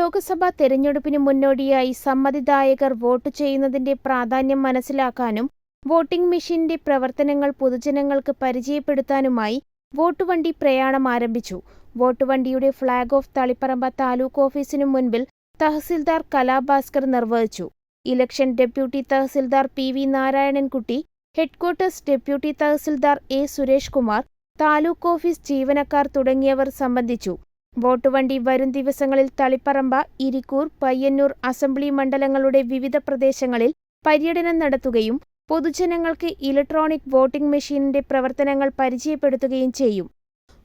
ലോക്സഭാ തെരഞ്ഞെടുപ്പിന് മുന്നോടിയായി സമ്മതിദായകർ വോട്ട് ചെയ്യുന്നതിന്റെ പ്രാധാന്യം മനസ്സിലാക്കാനും വോട്ടിംഗ് മെഷീന്റെ പ്രവർത്തനങ്ങൾ പൊതുജനങ്ങൾക്ക് പരിചയപ്പെടുത്താനുമായി വോട്ടുവണ്ടി പ്രയാണം ആരംഭിച്ചു. വോട്ടുവണ്ടിയുടെ ഫ്ളാഗ് ഓഫ് തളിപ്പറമ്പ താലൂക്ക് ഓഫീസിനു മുൻപിൽ തഹസിൽദാർ കലാഭാസ്കർ നിർവഹിച്ചു. Election deputy tahsildar P V Narayanankutty headquarters deputy tahsildar A Suresh Kumar taluk office ജീവനക്കാർ തുടങ്ങിയവർ സംബന്ധിച്ചു. വോട്ടുവണ്ടി വരും ദിവസങ്ങളിൽ തളിപ്പറമ്പ ഇരിക്കൂർ പയ്യന്നൂർ അസംബ്ലി മണ്ഡലങ്ങളുടെ വിവിധ പ്രദേശങ്ങളിൽ പര്യടനം നടത്തുകയും പൊതുജനങ്ങൾക്ക് ഇലക്ട്രോണിക് വോട്ടിംഗ് മെഷീനിന്റെ പ്രവർത്തനങ്ങൾ പരിചയപ്പെടുത്തുകയും ചെയ്യും.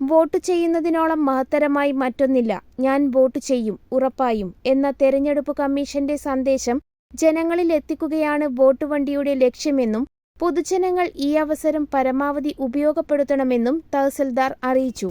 വോട്ട് ചെയ്യുന്നതിനോളം മഹത്തരമായി മറ്റൊന്നില്ല. ഞാൻ വോട്ട് ചെയ്യും ഉറപ്പായും എന്ന തെരഞ്ഞെടുപ്പ് കമ്മീഷന്റെ സന്ദേശം ജനങ്ങളിൽ എത്തിക്കുകയാണ് വോട്ടുവണ്ടിയുടെ ലക്ഷ്യമെന്നും പൊതുജനങ്ങൾ ഈ അവസരം പരമാവധി ഉപയോഗപ്പെടുത്തണമെന്നും തഹസിൽദാർ അറിയിച്ചു.